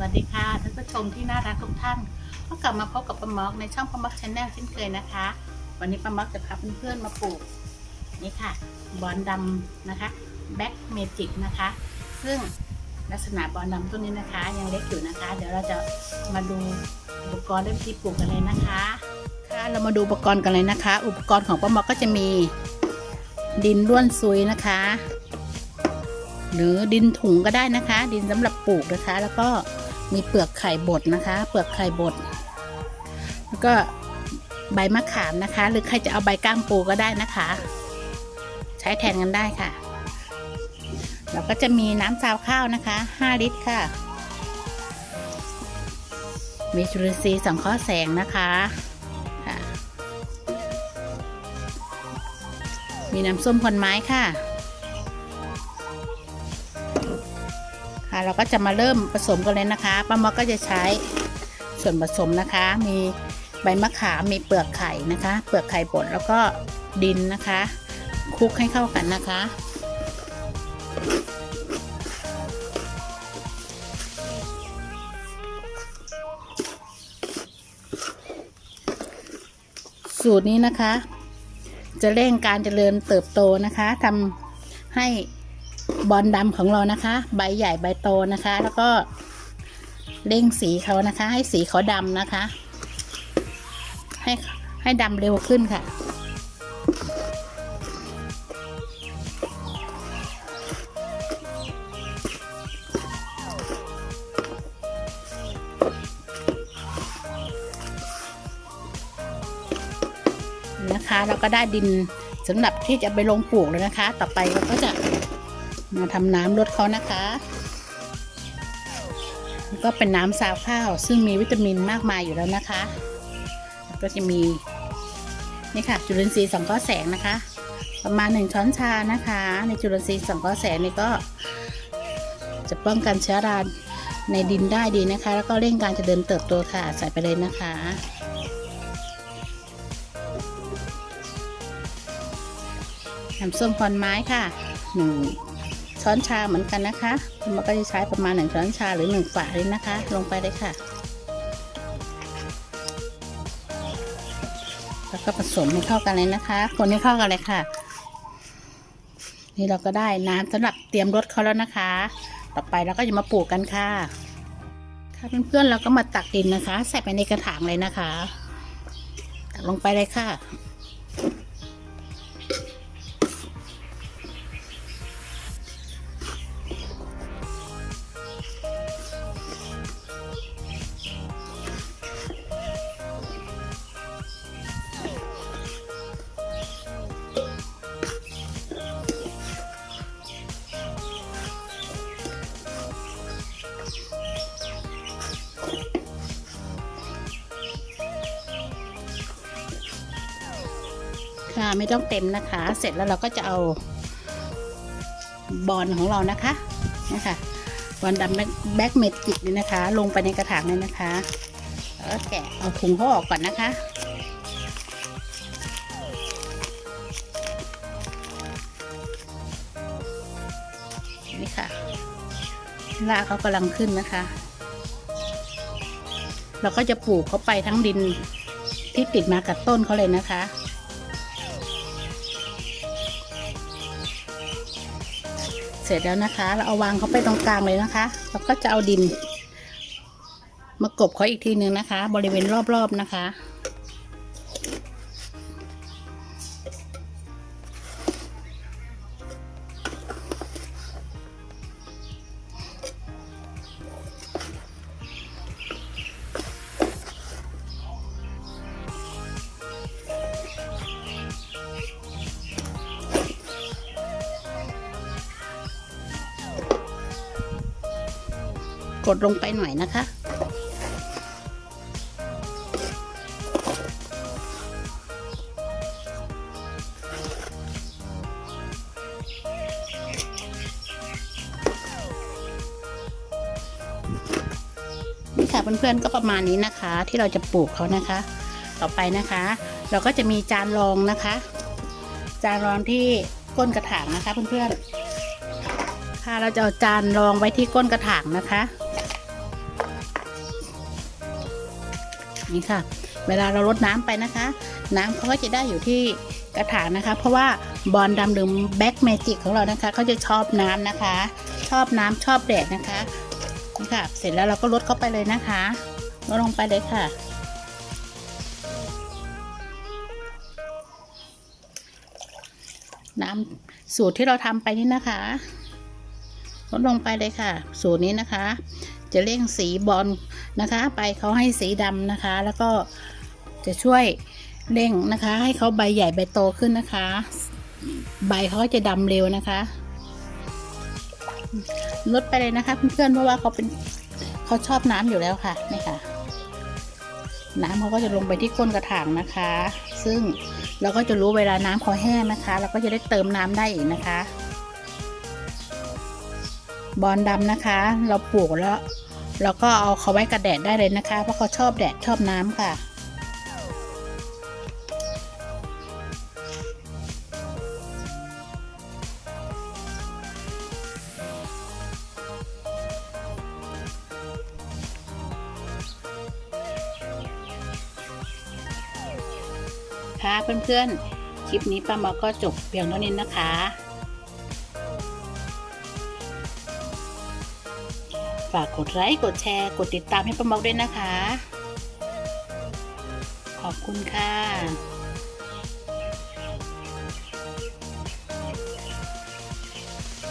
วัสดีค่ะท่านผู้ชมที่น่ารักทุกท่านก็กลับมาพบกับป้ามอกในช่องป้ามอกชาแนลเช่นเคยนะคะ วันนี้ป้ามอกจะพาเพื่อนๆมาปลูกนี่ค่ะบอลดำนะคะแบ็กเมจิกนะคะ ซึ่งลักษณะบอลดำต้นนี้นะคะ ยังเล็กอยู่นะคะ เดี๋ยวเราจะมาดูอุปกรณ์และวิธีปลูกกันเลยนะคะค่ะเรามาดูอุปกรณ์กันเลยนะคะ อุปกรณ์ของป้ามอกก็จะมีดินร่วนซุยนะคะ หรือดินถุงก็ได้นะคะ ดินสำหรับปลูกนะคะ แล้วก็ มีเปลือกไข่บดนะคะ เปลือกไข่บด แล้วก็ใบมะขามนะคะ หรือใครจะเอาใบก้ามปูก็ได้นะคะ ใช้แทนกันได้ค่ะแล้วก็จะมีน้ำซาวข้าวนะคะ 5 ลิตรค่ะ มีจุลินทรีย์สังเคราะห์แสงนะคะค่ะมีน้ำส้มผลไม้ค่ะ เราก็จะมาเริ่มผสมกันเลยนะคะป้ามอก็จะใช้ส่วนผสมนะคะ มีใบมะขามมีเปลือกไข่นะคะ เปลือกไข่บดแล้วก็ดินนะคะคลุกให้เข้ากันนะคะ สูตรนี้นะคะ จะเร่งการเจริญเติบโตนะคะทำให้ บอลดำของเรานะคะ ใบใหญ่ใบโตนะคะ แล้วก็เร่งสีเขานะคะ ให้สีเขาดำนะคะ ให้ให้ดำเร็วขึ้นค่ะ นะคะเราก็ได้ดินสำหรับที่จะไปลงปลูกเลยนะคะ ต่อไปเราก็จะ มาทำน้ำลดเขานะคะก็เป็นน้ำซาวข้าว ซึ่งมีวิตามินมากมายอยู่แล้วนะคะ ก็จะมีนี่ค่ะจุลินทรีย์สังเคราะห์แสงนะคะ ประมาณหนึ่งช้อนชานะคะ ในจุลินทรีย์สังเคราะห์แสงนี่ก็ จะป้องกันเชื้อราในดินได้ดีนะคะ แล้วก็เร่งการเจริญเติบโตค่ะใส่ไปเลยนะคะน้ำส้มคอนไม้ค่ะหนึ่ง ช้อนชาเหมือนกันนะคะมันก็จะใช้ประมาณหนึ่งช้อนชาหรือหนึ่งฝาเลยนะคะ ลงไปเลยค่ะ แล้วก็ผสมให้เข้ากันเลยนะคะ คนให้เข้ากันเลยค่ะ นี่เราก็ได้น้ำสำหรับเตรียมรดเขาแล้วนะคะ ต่อไปเราก็จะมาปลูกกันค่ะ ค่ะเพื่อนๆเราก็มาตักดินนะคะ ใส่ไปในกระถางเลยนะคะ ตักลงไปเลยค่ะ ค่ะไม่ต้องเต็มนะคะ เสร็จแล้วเราก็จะเอาบอลของเรานะคะนะคะบอลดำแบ็กเม็ดจิกนี่นะคะ ลงไปในกระถางเลยนะคะ แล้วก็แกะเอาถุงเขาออกก่อนนะคะ รากเขากำลังขึ้นนะคะ เราก็จะปลูกเขาไปทั้งดินที่ติดมากับต้นเขาเลยนะคะ เสร็จแล้วนะคะ เราเอาวางเขาไปตรงกลางเลยนะคะแล้วก็จะเอาดิน มากบเขาอีกทีหนึ่งนะคะ บริเวณรอบๆนะคะ กดลงไปหน่อยนะคะ นี่ค่ะเพื่อนๆก็ประมาณนี้นะคะ ที่เราจะปลูกเขานะคะ ต่อไปนะคะ เราก็จะมีจานรองนะคะ จานรองที่ก้นกระถางนะคะเพื่อนๆค่ะเราจะเอาจานรองไว้ที่ก้นกระถางนะคะ นี่ค่ะ เวลาเราลดน้ำไปนะคะ น้ำเขาก็จะได้อยู่ที่กระถางนะคะ เพราะว่าบอลดำหรือแบ็กเมจิกของเรานะคะเขาจะชอบน้ำนะคะ ชอบน้ำชอบแดดนะคะนี่ค่ะ เสร็จแล้วเราก็ลดเข้าไปเลยนะคะลดลงไปเลยค่ะน้ำสูตรที่เราทำไปนี่นะคะ ลดลงไปเลยค่ะ สูตรนี้นะคะ จะเร่งสีบอลนะคะไปเขาให้สีดำนะคะ แล้วก็จะช่วยเร่งนะคะ ให้เขาใบใหญ่ใบโตขึ้นนะคะ ใบเขาจะดำเร็วนะคะลดไปเลยนะคะเพื่อนๆเพราะว่าเขาเป็นเขาชอบน้ำอยู่แล้วค่ะนี่ค่ะ น้ำเขาก็จะลงไปที่ก้นกระถางนะคะ ซึ่งเราก็จะรู้เวลาน้ำเขาแห้งนะคะ เราก็จะได้เติมน้ำได้อีกนะคะ บอลดำนะคะ เราปลูกแล้วเราก็เอาเขาไว้กับแดดได้เลยนะคะ เพราะเขาชอบแดดชอบน้ำค่ะ ค่ะเพื่อนๆ คลิปนี้ป้าหมอก็จบเพียงเท่านี้นะคะากกดไลค์กดแชร์ กดติดตามให้ป้าหมอกด้วยนะคะ ขอบคุณค่ะ